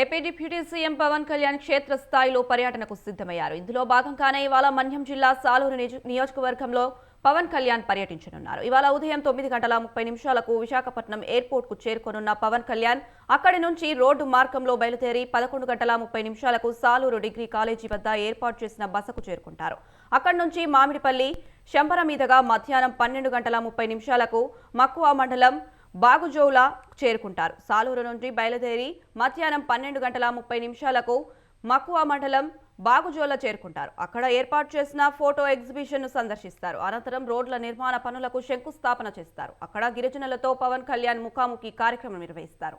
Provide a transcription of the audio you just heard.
AP deputy CM Pawan Kalyan క్షేత్రస్థాయిలో పర్యటనకు సిద్ధమయ్యారు. ఇందులో భాగంగానే ఇవాళ మన్యం జిల్లా సాలూరు నియోజకవర్గంలో పవన్ కళ్యాణ్ పర్యటించనున్నారు. ఇవాళ ఉదయం తొమ్మిది గంటల ముప్పై నిమిషాలకు విశాఖపట్నం ఎయిర్పోర్ట్కు చేరుకోనున్న పవన్ కళ్యాణ్ అక్కడి నుంచి రోడ్డు మార్గంలో బయలుదేరి పదకొండు గంటల ముప్పై నిమిషాలకు సాలూరు డిగ్రీ కాలేజీ వద్ద ఏర్పాటు చేసిన బసకు చేరుకుంటారు. అక్కడి నుంచి మామిడిపల్లి శంబర మీదుగా మధ్యాహ్నం పన్నెండు గంటల ముప్పై నిమిషాలకు మక్కువ మండలం బాగుజోలా చేరుకుంటారు. సాలూరు నుండి బయలుదేరి మధ్యాహ్నం పన్నెండు గంటల ముప్పై నిమిషాలకు మక్కువ మండలం బాగుజోల చేరుకుంటారు. అక్కడ ఏర్పాటు చేసిన ఫోటో ఎగ్జిబిషన్ను సందర్శిస్తారు. అనంతరం రోడ్ల నిర్మాణ పనులకు శంకుస్థాపన చేస్తారు. అక్కడ గిరిజనులతో పవన్ కళ్యాణ్ ముఖాముఖి కార్యక్రమం నిర్వహిస్తారు.